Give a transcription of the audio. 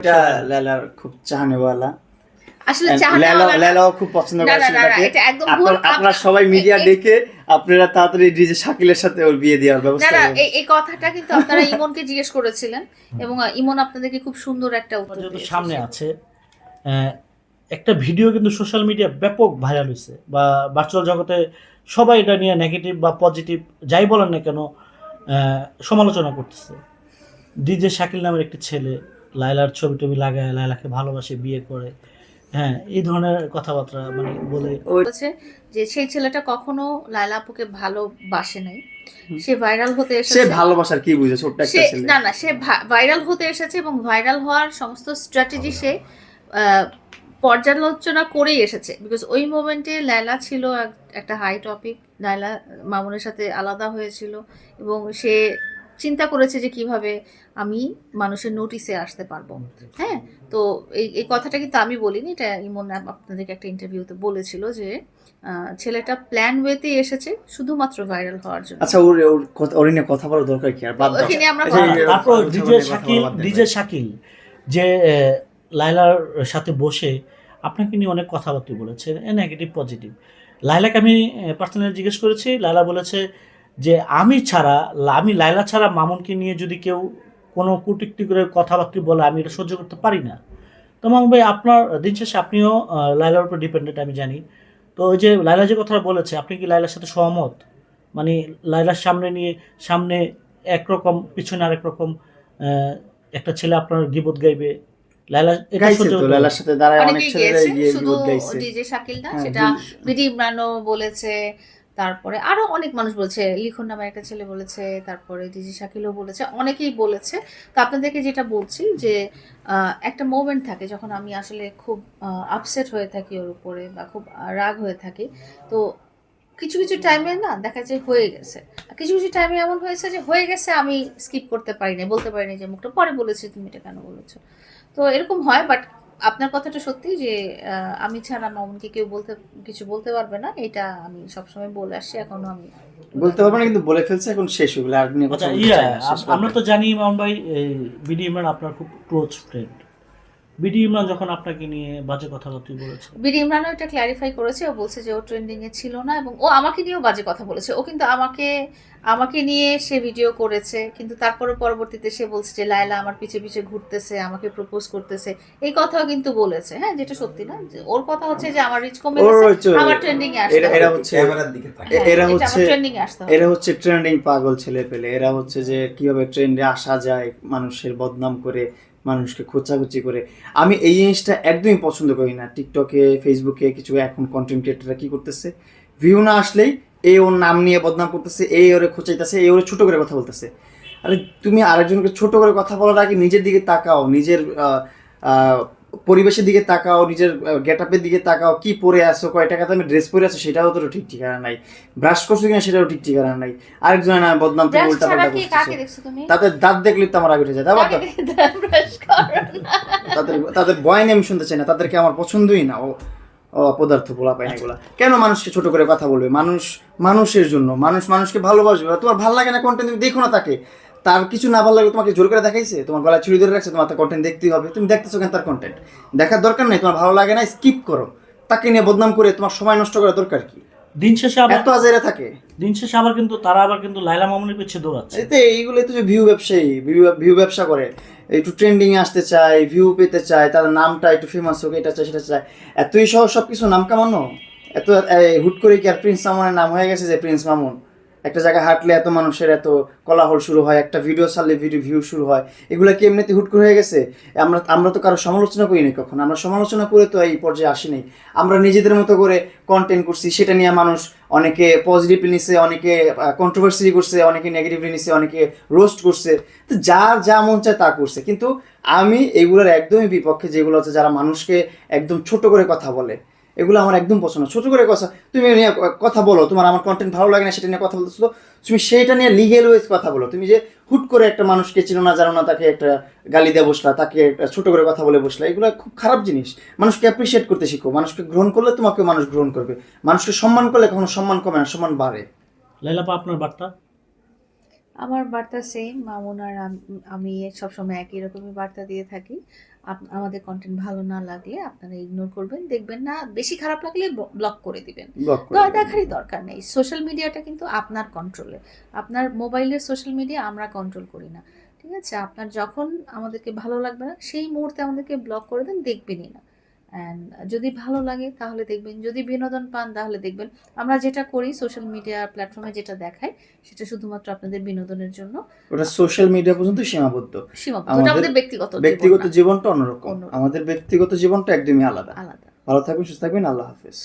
এটা লেলার খুব চাহনেওয়ালা। আসলে লেলাও খুব পছন্দ করে আপনার- সবাই মিডিয়া ডেকে আপনারা তাড়াতাড়ি ডিজে শাকিলের সাথে ওর বিয়ে দেওয়ার না ব্যবস্থা না এই এই কথাটা কিন্তু আপনারা ইমনকে জিজ্ঞেস করেছিলেন এবং ইমন আপনাদেরকে খুব সুন্দর একটা উত্তর সামনে আছে আহ, একটা ভিডিও কিন্তু সোশ্যাল মিডিয়া ব্যাপক ভাইরাল হয়েছে বা ভার্চুয়াল জগতে সবাই এটা নিয়ে নেগেটিভ বা পজিটিভ যাই বলেন না কেন আহ, সমালোচনা করতেছে। ডিজে শাকিল নামের একটি ছেলে লায়লার ছবি টবি লাগায় লায়লাকে ভালোবাসে বিয়ে করে। হ্যাঁ এই ধরনের কথাবার্তা মানে বলে বলেছে যে সেই ছেলেটা কখনো লায়লা আপুকে ভালোবাসে নাই। সে ভাইরাল হতে সে এসেছে ভালোবাসার কি বুঝে ছোট্ট একটা ছেলে? না না সে ভাইরাল হতে এসেছে এবং ভাইরাল হওয়ার সমস্ত স্ট্র্যাটেজি সে আহ, পর্যালোচনা করেই এসেছে। বিকজ ওই মোমেন্টে লায়লা ছিল একটা হাই টপিক লায়লা মামুনের সাথে আলাদা হয়েছিল এবং সে চিন্তা করেছে যে কীভাবে আমি মানুষের নোটিসে আসতে পারব। হ্যাঁ? তো এই এই কথাটা কিন্তু আমি বলিনি এটা ইমন আপ- আপনাদেরকে একটা ইন্টারভিউতে বলেছিল যে ছেলেটা প্ল্যান ওয়েতে এসেছে শুধুমাত্র ভাইরাল হওয়ার জন্য। আচ্ছা ওর ওর নিয়ে কথা বলার দরকার কি? আর বাদ দাও। আমরা আচ্ছা, তারপর ডিজে শাকিল। ডিজে শাকিল যে আহ, লায়লার সাথে বসে আপনাকে নিয়ে অনেক কথাবার্তা বলেছে নেগেটিভ পজিটিভ লায়লাকে আমি পার্সোনালি জিজ্ঞেস করেছি লায়লা বলেছে যে আমি ছাড়া আমি লায়লা ছাড়া মামুনকে নিয়ে যদি কেউ কোনো কুটিকটি করে কথাবার্তা বলে আমি এটা সহ্য করতে পারি না। তো মামুন ভাই আপনার দিন শেষে আপনিও আহ, লায়লার উপর ডিপেন্ডেন্ট আমি জানি। তো ওই যে লায়লা যে কথাটা বলেছে আপনি কি লায়লার সাথে সহমত? মানে লায়লার সামনে নিয়ে সামনে একরকম পিছনে আরেক রকম আহ, একটা ছেলে আপনার গিবত গাইবে? লায়লা এটা গাইছে সহ্য তো সাথে দাঁড়ায় অনেক ছেলেরা গিয়েছে গিয়ে শুধু বিপদ গাইছে। ডিজে শাকিল না হ্যাঁ, সেটা বিডি ইমরানও বলেছে তারপরে আরও অনেক মানুষ বলেছে, লিখন নামের একটা ছেলে বলেছে, তারপরে ডিজি শাকিলও বলেছে, অনেকেই বলেছে। তো আপনাদেরকে যেটা বলছি যে একটা মোমেন্ট থাকে যখন আমি আসলে খুব আপসেট হয়ে থাকি ওর উপরে বা খুব রাগ হয়ে থাকি। তো কিছু কিছু টাইমে না দেখা যায় হয়ে গেছে। কিছু কিছু টাইমে এমন হয়েছে যে হয়ে গেছে আমি স্কিপ করতে পারিনি, বলতে পারিনি যে মুখটা, পরে বলেছি তুমি এটা কেন বলেছ? তো এরকম হয় বাট আপনার কথাটা সত্যি যে আহ, আমি ছাড়া মামুনকে কেউ বলতে কিছু বলতে পারবে না এটা আমি সবসময় বলে আসছি এখনও আমি বলতে পারব না কিন্তু বলে ফেলছে এখন শেষ হয়ে গেল আর নিয়ে কথা আচ্ছা আমরা তো জানি মামুন ভাই বিডি ইমরান আপনার খুব ক্লোজ ফ্রেন্ড বিডি ইমরান যখন আপনাকে নিয়ে বাজে কথাবার্তা বলেছে? বিডি ইমরানও এটা ক্ল্যারিফাই করেছে ও বলছে যে ও ট্রেন্ডিং এ ছিল না এবং ও আমাকে নিয়েও বাজে কথা বলেছে। ও কিন্তু আমাকে আমাকে নিয়ে সে ভিডিও করেছে কিন্তু তারপরে পরবর্তীতে সে বলছে যে লায়লা আমার পিছে পিছে ঘুরতেছে আমাকে প্রপোজ করতেছে। এই কথাও কিন্তু বলেছে। হ্যাঁ যেটা সত্যি না ওর কথা হচ্ছে যে আমার রিচ কমে গেছে আমার ট্রেন্ডিং এ আসতে এরা- হচ্ছে ক্যামেরার দিকে এরা হ্যাঁ, হচ্ছে ট্রেন্ডিং এ আসতে এরা হচ্ছে ট্রেন্ডিং পাগল ছেলে পেলে এরা হচ্ছে যে কীভাবে ট্রেন্ডে আসা যায় মানুষের বদনাম করে। মানুষকে খোঁচাখুচি করে। আমি এই জিনিসটা একদমই পছন্দ করি না। টিকটকে ফেসবুকে কিছু এখন কন্টেন্ট ক্রিয়েটাররা কী করতেছে? ভিউ না আসলেই এই ওর নাম নিয়ে বদনাম করতেছে, এই ওরে খোঁচাইতেছে, এই ওরে ছোটো করে কথা বলতেছে। আরে তুমি আরেকজনকে ছোট করে কথা বলার আগে নিজের দিকে তাকাও, নিজের পরিবেশের দিকে তাকাও নিজের গেট আপের দিকে তাকাও কি পরে আসো কয় টাকাতে আমি ড্রেস পরে আছো সেটাও তো ঠিক ঠিকানা নাই। ব্রাশ করছ কিনা সেটাও ঠিক ঠিকানা নাই। আরেকজনের নামে বদনাম তুমি উল্টা পাল্টা কি কাকে দেখছ তুমি? তাদের দাঁত দেখলে তো আমার আগে উঠে যায় করো তাদের তাদের বয়ানে আমি শুনতে চাই না তাদেরকে আমার পছন্দই না ও ও অপদার্থ বলা পায় না এগুলা কেন মানুষকে ছোট করে কথা বলবে? মানুষ মানুষের জন্য মানুষ মানুষকে ভালোবাসবে। তোমার ভালো লাগে না কন্টেন্ট তুমি দেখো না তাকে। তার কিছু না ভালো লাগলে তোমাকে জোর করে দেখাইছে? তোমার গলায় ছুরি ধরে রাখছে তোমার তার কন্টেন্ট দেখতেই হবে। তুমি দেখতেছো কেন তার কন্টেন্ট দেখার দরকার নাই তোমার ভালো লাগে না স্কিপ করো। তাকে নিয়ে বদনাম করে তোমার সময় নষ্ট করা দরকার কি? দিন শেষে আবার এত আজারে থাকে। দিন শেষে আবার কিন্তু তারা আবার কিন্তু লাইলা মামুনের পিছিয়ে দৌড়াচ্ছে। এতে এইগুলো তো যে ভিউ ব্যবসায়ী ভিউ ব্যবসা করে। একটু ট্রেন্ডিং আসতে চায় ভিউ পেতে চায় তার নামটা একটু ফেমাস হোক এটা চায় সেটা চায়। এতই সহ সব কিছু নাম কামানো? এত হুট করে কি আর প্রিন্স মামুনের নাম হয়ে গেছে যে প্রিন্স মামুন? একটা জায়গায় হাঁটলে এত মানুষের এত কোলাহল শুরু হয়, একটা ভিডিও ছাড়লে ভিডিও ভিউ শুরু হয়। এগুলো কি এমনিতে হুট করে হয়ে গেছে? আমরা আমরা তো কারও সমালোচনা করিনি কখন। আমরা সমালোচনা করে তো এই পর্যায়ে আসিনি আমরা নিজেদের মতো করে কন্টেন্ট করছি, সেটা নিয়ে মানুষ অনেকে পজিটিভলি নিছে, অনেকে কন্ট্রোভার্সি করছে, অনেকে নেগেটিভলি নিছে, অনেকে রোস্ট করছে। তো যার যা মন চায় তা করছে। কিন্তু আমি এগুলোর একদমই বিপক্ষে, যেগুলো হচ্ছে যারা মানুষকে একদম ছোট করে কথা বলে। এগুলো আমার একদম পছন্দ। না। ছোট করে কথা তুমি নিয়ে কথা বলো তোমার আমার কন্টেন্ট ভালো লাগে না সেটা নিয়ে কথা বলতেছো তো তুমি সেইটা নিয়ে লিগেল ওয়েজ কথা বলো। তুমি যে হুট করে একটা মানুষকে চিনো না জানো না তাকে একটা গালি দিয়ে বসলা তাকে একটা ছোট করে কথা বলে বসলা এগুলো খুব খারাপ জিনিস। মানুষকে অ্যাপ্রিসিয়েট করতে শিখো। মানুষকে গ্রহণ করলে তোমাকে মানুষ গ্রহণ করবে। মানুষকে সম্মান করলে কখনো সম্মান কমে না সম্মান বাড়ে। লাইলাপা আপনার বার্তা? আমার বার্তা সেম মামুন আর আমি সবসময় একই রকমই বার্তা দিয়ে থাকি। আমাদের কন্টেন্ট ভালো না লাগলে আপনারা ইগনোর করবেন দেখবেন না বেশি খারাপ লাগলে ব্লক করে দিবেন। দেখারই দরকার নেই। সোশ্যাল মিডিয়াটা কিন্তু আপনার কন্ট্রোলে আপনার মোবাইলের সোশ্যাল মিডিয়া আমরা কন্ট্রোল করি না। ঠিক আছে? আপনার যখন আমাদেরকে ভালো লাগবে না সেই মুহূর্তে আমাদেরকে ব্লক করে দেন দেখবেনই না। অ্যান্ড যদি ভালো লাগে তাহলে দেখবেন। যদি বিনোদন পান তাহলে দেখবেন। আমরা যেটা করি সোশ্যাল মিডিয়া প্ল্যাটফর্মে যেটা দেখাই সেটা শুধুমাত্র আপনাদের বিনোদনের জন্য। ওটা সোশ্যাল মিডিয়া পর্যন্ত সীমাবদ্ধ। সীমাবদ্ধ। আমাদের ব্যক্তিগত ব্যক্তিগত জীবনটা অন্যরকম। অন্যরকম। আমাদের ব্যক্তিগত জীবনটা একদমই আলাদা। আলাদা। ভালো থাকবেন সুস্থ থাকবেন। আল্লাহ হাফেজ।